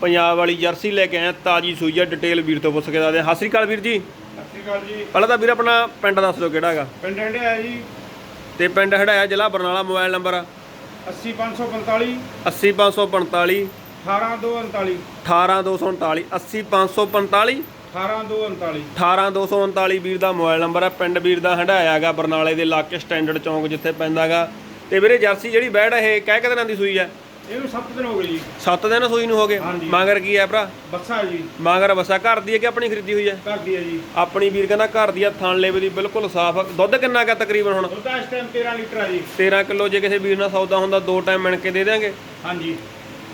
ਪੰਜਾਬ ਵਾਲੀ ਜਰਸੀ ਲੈ ਕੇ ਹਾਂ ਤਾਜੀ ਸੂਈ ਹੈ ਡਿਟੇਲ ਵੀਰ ਤੋਂ ਪੁੱਛ ਕੇ ਦੱਸਦੇ ਹਾਂ ਸਤਿ ਸ਼੍ਰੀ ਅਕਾਲ ਵੀਰ ਜੀ। ਸਤਿ ਸ਼੍ਰੀ ਅਕਾਲ ਜੀ। ਪਹਿਲਾਂ ਤਾਂ ਵੀਰ ਆਪਣਾ ਪਿੰਡ ਦੱਸ ਦਿਓ ਕਿਹੜਾ ਹੈਗਾ। ਪਿੰਡ ਹੰਡਿਆ ਜੀ। ਤੇ ਪਿੰਡ ਹੜਾਇਆ ਜ਼ਿਲ੍ਹਾ ਬਰਨਾਲਾ ਮੋਬਾਈਲ ਨੰਬਰ 80545 80545 18239 18239 80545 18239 18239 ਵੀਰ ਦਾ ਮੋਬਾਈਲ ਨੰਬਰ ਹੈ ਪਿੰਡ ਵੀਰ ਦਾ ਹੰਡਾਇਆ ਹੈਗਾ ਬਰਨਾਲੇ ਦੇ ਇਲਾਕੇ ਸਟੈਂਡਰਡ ਚੌਂਕ ਜਿੱਥੇ ਪੈਂਦਾ ਹੈਗਾ। ਤੇ ਵੀਰੇ ਜਰਸੀ ਜਿਹੜੀ ਬੈੜ ਇਹ ਕਹਿ ਕਿ ਦਿਨਾਂ ਦੀ ਸੂਈ ਹੈ? ਇਹਨੂੰ 7 ਦਿਨ ਹੋ ਗਏ ਜੀ। 7 ਦਿਨ ਸੂਈ ਨੂੰ ਹੋ ਗਏ। ਹਾਂਜੀ। ਮਾਂਗਰ ਕੀ ਹੈ ਭਰਾ? ਬੱਸਾ ਜੀ। ਮਾਂਗਰ ਵਸਾ ਘਰ ਦੀ ਹੈ ਕਿ ਆਪਣੀ ਖਰੀਦੀ ਹੋਈ ਹੈ? ਘਰ ਦੀ ਹੈ ਜੀ। ਆਪਣੀ ਵੀਰ ਕਹਿੰਦਾ ਘਰ ਦੀ ਆ ਥਣ ਲੇਵੇ ਦੀ ਬਿਲਕੁਲ ਸਾਫ਼ ਆ। ਦੁੱਧ ਕਿੰਨਾ ਹੈਗਾ ਤਕਰੀਬਨ ਹੁਣ? ਦੁੱਧ ਇਸ ਟਾਈਮ 13 ਲੀਟਰ ਹੈ ਜੀ। 13 ਕਿਲੋ ਜੇ ਕਿਸੇ ਵੀਰ ਨਾਲ ਸੌਦਾ ਹੁੰਦਾ ਦੋ ਟਾਈਮ ਮਿਣ ਕੇ ਦੇ ਦਿਆਂਗੇ। ਹਾਂਜੀ।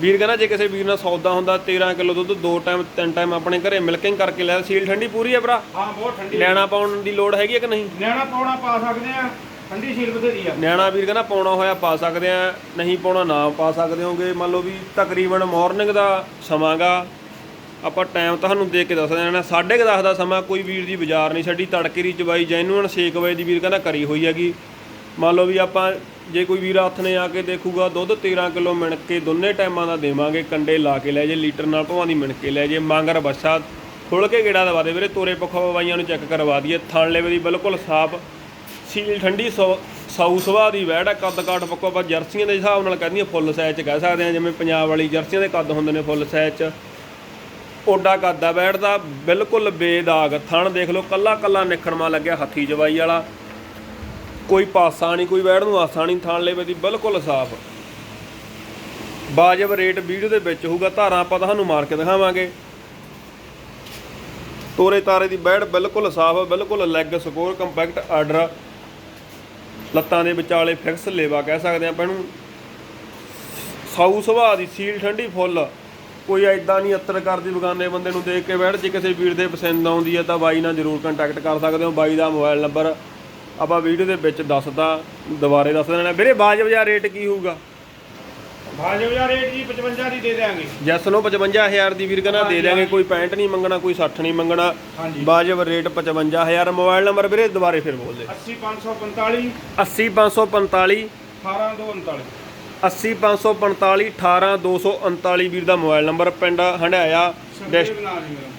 ਵੀਰ ਕਹਿੰਦਾ ਜੇ ਕਿਸੇ ਵੀਰ ਨਾਲ ਸੌਦਾ ਹੁੰਦਾ 13 ਕਿਲੋ ਦੁੱਧ ਦੋ ਟਾਈਮ ਤਿੰਨ ਟਾਈਮ ਆਪਣੇ ਘਰੇ ਮਿਲਕਿੰਗ ਕਰਕੇ ਲੈ। ਸੀਲ ਠੰਡੀ ਪੂਰੀ ਹੈ ਭਰਾ? ਹਾਂ ਬਹੁਤ ਠੰਡੀ ਲੈਣਾ ਪਾਉਣ ਦੀ ਲੋੜ ਹੈਗੀ ਹੈ ਕਿ ਨਹੀਂ? ਨਿਆਣਾ ਪਾਉਣਾ ਪਾ ਸਕਦੇ ਆ। ਠੰਡੀ ਸੀਲ ਬਥੇਰੀ ਆ। ਨਿਆਣਾ ਵੀਰ ਕਹਿੰਦਾ ਪਾਉਣਾ ਹੋਇਆ ਪਾ ਸਕਦੇ ਆ, ਨਹੀਂ ਪਾਉਣਾ ਨਾ ਪਾ ਸਕਦੇ ਹੋਗੇ। ਮੰਨ ਲਓ ਵੀ ਤਕਰੀਬਨ ਮਾਰਨਿੰਗ ਦਾ ਸਮਾਂਗਾ ਆਪਾਂ ਟਾਈਮ ਤੁਹਾਨੂੰ ਦੇ ਕੇ ਦੱਸ ਦੇਣਾ 10:30 ਦਾ ਸਮਾਂ ਕੋਈ ਵੀਰ ਦੀ ਬਾਜ਼ਾਰ ਨਹੀਂ ਛੱਡੀ, ਤੜਕੇ ਦੀ ਚਵਾਈ ਜੈਨੂਨ 6 ਵਜੇ ਦੀ ਵੀਰ ਕਹਿੰਦਾ ਕਰੀ ਹੋਈ ਹੈਗੀ। ਮੰਨ ਲਓ ਵੀ ਆਪਾਂ ਜੇ ਕੋਈ ਵੀਰ ਹੱਥ ਨੇ ਆ ਕੇ ਦੇਖੂਗਾ, ਦੁੱਧ 13 ਕਿਲੋ ਮਿਣ ਕੇ ਦੋਨੇ ਟਾਈਮਾਂ ਦਾ ਦੇਵਾਂਗੇ, ਕੰਡੇ ਲਾ ਕੇ ਲੈ ਜੇ, ਲੀਟਰ ਨਾਲ ਭਵਾਂ ਦੀ ਮਿਣ ਕੇ ਲੈ ਜੇ, ਮੰਗਰ ਬੱਸਾ ਖੁੱਲ ਕੇ ਗੇੜਾ ਦਵਾ ਦੇ ਵੀਰੇ, ਤੋਰੇ ਪੱਖੋਂ ਬਾਈਆਂ ਨੂੰ ਚੈੱਕ ਕਰਵਾ ਦਈਏ, ਥਣ ਲੈਵੇ ਦੀ ਬਿਲਕੁਲ ਸਾਫ਼। ਸੀਲ ਠੰਡੀ ਸੌ ਸਾਊ ਸੁਭਾਅ ਦੀ ਵੈੜ ਆ, ਕੱਦ ਕਾਠ ਪੱਕੋ ਆਪਾਂ ਜਰਸੀਆਂ ਦੇ ਹਿਸਾਬ ਨਾਲ ਕਹਿੰਦੀਆਂ ਫੁੱਲ ਸਾਈਜ਼ ਚ ਕਹਿ ਸਕਦੇ ਆ ਜਿਵੇਂ ਪੰਜਾਬ ਵਾਲੀ ਜਰਸੀਆਂ ਦੇ ਕੱਦ ਹੁੰਦੇ ਨੇ ਫੁੱਲ ਸਾਈਜ਼ ਚ। ਓਡਾ ਕੱਦ ਆ ਵੈੜ ਦਾ, ਬਿਲਕੁਲ ਬੇਦਾਗ, ਥਣ ਦੇਖ ਲਓ, ਕੱਲਾ ਕੱਲਾ ਨਿਖਰਮਾ ਲੱਗਿਆ ਹੱਥੀ ਜਵਾਈ ਵਾਲਾ। ਕੋਈ ਪਾਸਾ ਨਹੀਂ ਕੋਈ ਵੈੜ ਨੂੰ ਆਸਾ ਨਹੀਂ ਥਣ ਲੈਵੇ ਦੀ ਬਿਲਕੁਲ ਸਾਫ਼। ਬਾਜਬ ਰੇਟ ਵੀਡੀਓ ਦੇ ਵਿੱਚ ਹੋਊਗਾ, ਧਾਰਾਂ ਆਪਾਂ ਤੁਹਾਨੂੰ ਮਾਰ ਕੇ ਦਿਖਾਵਾਂਗੇ। ਤੋਰੇ ਤਾਰੇ ਦੀ ਬੈੜ ਬਿਲਕੁਲ ਸਾਫ਼, ਬਿਲਕੁਲ ਲੈਗ ਸਕੋਰ ਕੰਪੈਕਟ ਆਰਡਰ ਲੱਤਾਂ ਦੇ ਵਿਚਾਲੇ ਫਿਕਸ ਲੇਵਾ ਕਹਿ ਸਕਦੇ ਆਪਾਂ ਇਹਨੂੰ। ਸਾਊ ਸੁਭਾਅ ਦੀ ਸੀਲ ਠੰਡੀ ਫੁੱਲ। ਕੋਈ ਐਦਾਂ ਨਹੀਂ ਅਤਰ ਕਰਦੀ ਬਗਾਨੇ ਬੰਦੇ ਨੂੰ ਦੇਖ ਕੇ ਬੈਠ ਜੇ ਕਿਸੇ ਵੀਰ ਦੇ ਪਸੰਦ ਆਉਂਦੀ ਹੈ ਤਾਂ ਬਾਈ ਨਾਲ ਜਰੂਰ ਕੰਟੈਕਟ ਕਰ ਸਕਦੇ ਹੋ। ਬਾਈ ਦਾ ਮੋਬਾਈਲ ਨੰਬਰ ਆਪਾਂ ਵੀਡੀਓ ਦੇ ਵਿੱਚ ਦੱਸਦਾ, ਦੁਬਾਰੇ ਦੱਸ ਦੇਣਾ ਵੀਰੇ ਬਾਜ ਬਾਜ਼ਾਰ ਰੇਟ ਕੀ ਹੋਊਗਾ? ਭਾਜਪ ਦਾ ਰੇਟ ਜੀ 55 ਦੀ ਦੇ ਦੇਾਂਗੇ ਜੈਸ ਨੂੰ 55000 ਦੀ ਵੀਰ ਕਹਿੰਦਾ ਦੇ ਦਿਆਂਗੇ ਕੋਈ 65 ਨਹੀਂ ਮੰਗਣਾ ਕੋਈ 60 ਨਹੀਂ ਮੰਗਣਾ। ਹਾਂਜੀ। ਬਾਜਬ ਰੇਟ 55000 ਮੋਬਾਈਲ ਨੰਬਰ ਵੀਰੇ ਦੁਬਾਰੇ ਫਿਰ ਬੋਲ ਦੇ 80545 80545 18239 80545 18239 ਵੀਰ ਦਾ ਮੋਬਾਈਲ ਨੰਬਰ ਪਿੰਡ ਹੰਡਾਇਆ ਮੇਰਾ।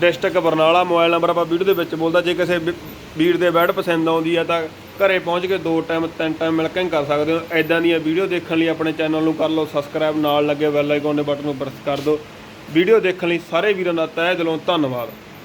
ਡਿਸਟ੍ਰਿਕਟ ਬਰਨਾਲਾ ਮੋਬਾਈਲ ਨੰਬਰ ਆਪਾਂ ਵੀਡੀਓ ਦੇ ਵਿੱਚ ਬੋਲਦਾ ਜੇ ਕਿਸੇ ਵੀ- ਵੀਰ ਦੇ ਬੈਡ ਪਸੰਦ ਆਉਂਦੀ ਹੈ ਤਾਂ ਘਰੇ ਪਹੁੰਚ ਕੇ ਦੋ ਟਾਈਮ, ਤਿੰਨ ਟਾਈਮ ਮਿਲਕਿੰਗ ਕਰ ਸਕਦੇ ਹੋ। ਐਦਾਂ ਦੀਆਂ ਵੀਡੀਓ ਦੇਖਣ ਲਈ ਆਪਣੇ ਚੈਨਲ ਨੂੰ ਕਰ ਲਓ ਸਬਸਕ੍ਰਾਈਬ ਨਾਲ ਲੱਗੇ ਬੈਲ ਆਈਕਨ ਦੇ ਬਟਨ ਨੂੰ ਪ੍ਰੈਸ ਕਰ ਦਿਓ। ਵੀਡੀਓ ਦੇਖਣ ਲਈ ਸਾਰੇ ਵੀਰਾਂ ਦਾ ਤਹਿ ਦਿਲੋਂ ਧੰਨਵਾਦ।